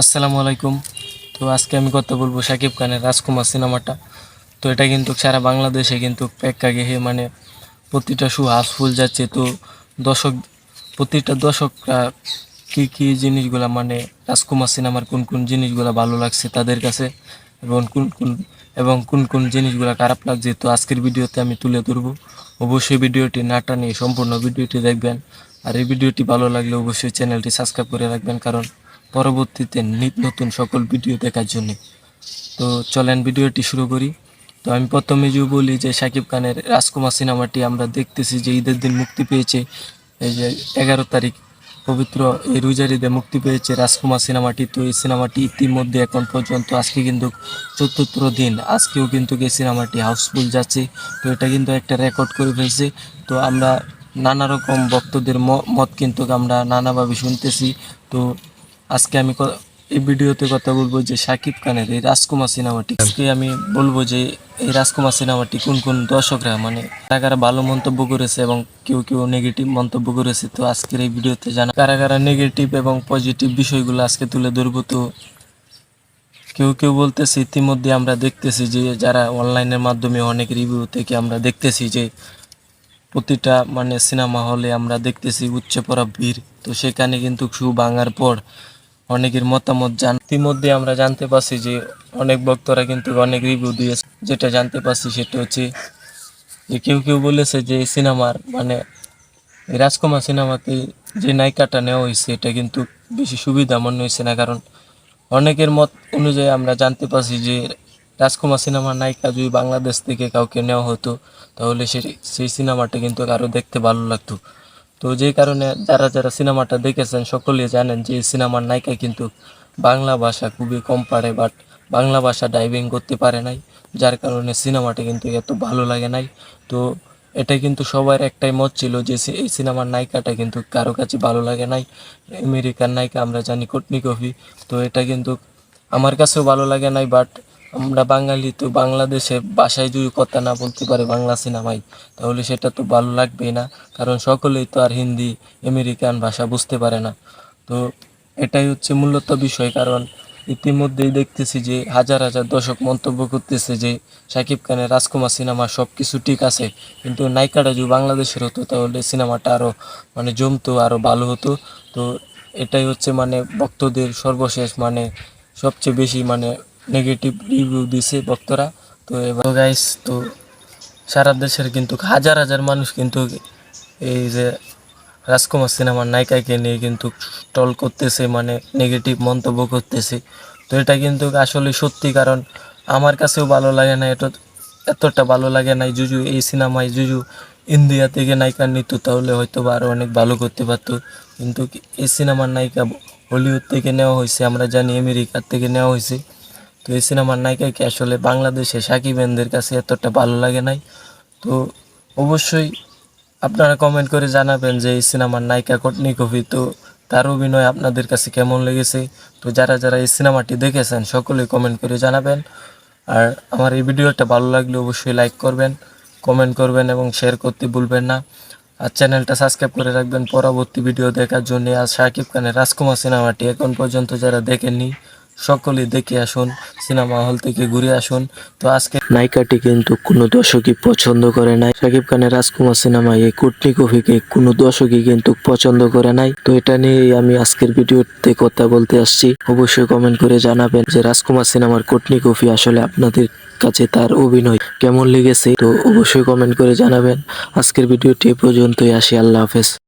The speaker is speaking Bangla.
আসসালামু আলাইকুম। তো আজকে আমি কথা বলব সাকিব খানের রাজকুমার সিনেমাটা। তো এটা কিন্তু সারা বাংলাদেশে কিন্তু প্রেক্ষা গেহে মানে প্রতিটা শু হাউসফুল যাচ্ছে। তো দর্শক, প্রতিটা দর্শকরা কী কী জিনিসগুলা মানে রাজকুমার সিনেমার কোন কোন জিনিসগুলা ভালো লাগছে তাদের কাছে এবং কোন কোন, এবং কোন কোন জিনিসগুলা খারাপ লাগছে, তো আজকের ভিডিওতে আমি তুলে ধরবো। অবশ্যই ভিডিওটি না টানিয়ে সম্পূর্ণ ভিডিওটি দেখবেন। আর এই ভিডিওটি ভালো লাগলে অবশ্যই চ্যানেলটি সাবস্ক্রাইব করে রাখবেন, কারণ পরবর্তীতে নিত নতুন সকল ভিডিও দেখার জন্য। তো চলেন ভিডিওটি শুরু করি। তো আমি প্রথমে যে বলি যে শাকিব খানের রাজকুমার সিনেমাটি আমরা দেখতেছি যে ঈদের দিন মুক্তি পেয়েছে, এই যে এগারো তারিখ পবিত্র এই রোজার ঈদে মুক্তি পেয়েছে রাজকুমার সিনেমাটি। তো এই সিনেমাটি ইতিমধ্যে এখন পর্যন্ত আজকে কিন্তু চতুর্থ দিন, আজকেও কিন্তু এই সিনেমাটি হাউসফুল যাচ্ছে। তো এটা কিন্তু একটা রেকর্ড করে ফেলছে। তো আমরা নানা রকম ভক্তদের মত কিন্তু আমরা নানাভাবে শুনতেছি। তো আজকে আমি এই ভিডিওতে কথা বলব যে শাকিব খানের এই রাজকুমার সিনেমাটি। আজকে আমি বলব যে এই রাজকুমার সিনেমাটি কোন কোন দর্শকরা মানে কারা কারা ভালো মন্তব্য করেছে এবং কেউ কেউ নেগেটিভ মন্তব্য করেছে, তো আজকের এই ভিডিওতে জানা কারা কারা নেগেটিভ এবং পজিটিভ বিষয়গুলো আজকে তুলে ধরবো, তো কেউ কেউ বলতেছে, ইতিমধ্যে আমরা দেখতেছি যে যারা অনলাইনের মাধ্যমে অনেক রিভিউ থেকে আমরা দেখতেছি যে প্রতিটা মানে সিনেমা হলে আমরা দেখতেছি উচ্চে পড়া ভিড় তো সেখানে কিন্তু শু ভাঙার পর অনেকের মতামত জান ইতিমধ্যে আমরা জানতে পারছি যে অনেক ভক্তরা কিন্তু অনেক রিভিউ দিয়েছে। যেটা জানতে পারছি সেটা হচ্ছে যে কেউ কেউ বলেছে যে সিনেমার মানে রাজকুমার সিনেমাতে যে নায়িকাটা নেওয়া হয়েছে, এটা কিন্তু বেশি সুবিধা মনে হয়েছে না। কারণ অনেকের মত অনুযায়ী আমরা জানতে পারছি যে রাজকুমার সিনেমার নায়িকা যদি বাংলাদেশ থেকে কাউকে নেওয়া হতো, তাহলে সে সেই সিনেমাটা কিন্তু আরও দেখতে ভালো লাগতো। তো যে কারণে যারা যারা সিনেমাটা দেখেছেন সকলেই জানেন যে সিনেমার নায়িকা কিন্তু বাংলা ভাষা খুবই কম পারে বাট বাংলা ভাষা ডাইভিং করতে পারে নাই। যার কারণে সিনেমাটা কিন্তু এত ভালো লাগে নাই। তো এটা কিন্তু সবার একটাই মত ছিল যে এই সিনেমার নায়িকাটা কিন্তু কারও কাছে ভালো লাগে নাই। আমেরিকার নায়িকা আমরা জানি কটনি কফি। তো এটা কিন্তু আমার কাছেও ভালো লাগে নাই বাট আমরা বাঙালি তো বাংলাদেশে ভাষায় যদি কথা না বলতে পারে বাংলা সিনেমায়, তাহলে সেটা তো ভালো লাগবেই না। কারণ সকলেই তো আর হিন্দি, আমেরিকান ভাষা বুঝতে পারে না। তো এটাই হচ্ছে মূলত বিষয়। কারণ ইতিমধ্যেই দেখতেছি যে হাজার হাজার দর্শক মন্তব্য করতেছে যে শাকিব খানের রাজকুমার সিনেমা সব কিছু ঠিক আছে, কিন্তু নায়িকাটা যদি বাংলাদেশের হতো, তাহলে সিনেমাটা আরও মানে জমতো আরও ভালো হতো। তো এটাই হচ্ছে মানে ভক্তদের সর্বশেষ মানে সবচেয়ে বেশি মানে নেগেটিভ রিভিউ দিছে ভক্তরা। তো এবার গাইস তো সারা দেশের কিন্তু হাজার হাজার মানুষ কিন্তু এই যে রাজকুমার সিনেমার নায়িকাকে নিয়ে কিন্তু টল করতেছে মানে নেগেটিভ মন্তব্য করতেছে। তো এটা কিন্তু আসলে সত্যি, কারণ আমার কাছেও ভালো লাগে না, এটা এতটা ভালো লাগে না জুজু এই সিনেমায় জুজু ইন্ডিয়া থেকে নায়িকা নিত, তাহলে হয়তো আরও অনেক ভালো করতে পারতো। কিন্তু এই সিনেমার নায়িকা হলিউড থেকে নেওয়া হয়েছে, আমরা জানি আমেরিকার থেকে নেওয়া হয়েছে। তো এই সিনেমার নায়িকাকে আসলে বাংলাদেশে সাকিবেনদের কাছে এতটা ভালো লাগে নাই? তো অবশ্যই আপনারা কমেন্ট করে জানাবেন যে এই সিনেমার নায়িকা কটনি কফি, তো তার অভিনয় আপনাদের কাছে কেমন লেগেছে? তো যারা যারা এই সিনেমাটি দেখেছেন সকলেই কমেন্ট করে জানাবেন। আর আমার এই ভিডিওটা ভালো লাগলে অবশ্যই লাইক করবেন কমেন্ট করবেন এবং শেয়ার করতে ভুলবেন না। আর চ্যানেলটা সাবস্ক্রাইব করে রাখবেন। পরবর্তী ভিডিও দেখার জন্য আর শাকিব খানের রাজকুমার সিনেমাটি এখন পর্যন্ত যারা দেখেননি সকলেই দেখে আসুন, সিনেমা হল থেকে ঘুরে আসুন। তো আজকে নায়িকাটি কিন্তু কোনো দর্শকই পছন্দ করে নাই। শাকিব খানের রাজকুমার সিনেমায় এই কুটনি কফিকে কোনো দর্শকই কিন্তু পছন্দ করে নাই। তো এটা নিয়েই আমি আজকের ভিডিওতে কথা বলতে আসছি। অবশ্যই কমেন্ট করে জানাবেন যে রাজকুমার সিনেমার কুটনি কফি আসলে আপনাদের কাছে তার অভিনয় কেমন লেগেছে। তো অবশ্যই কমেন্ট করে জানাবেন। আজকের ভিডিওটি এ পর্যন্তই। আসি, আল্লাহ হাফেজ।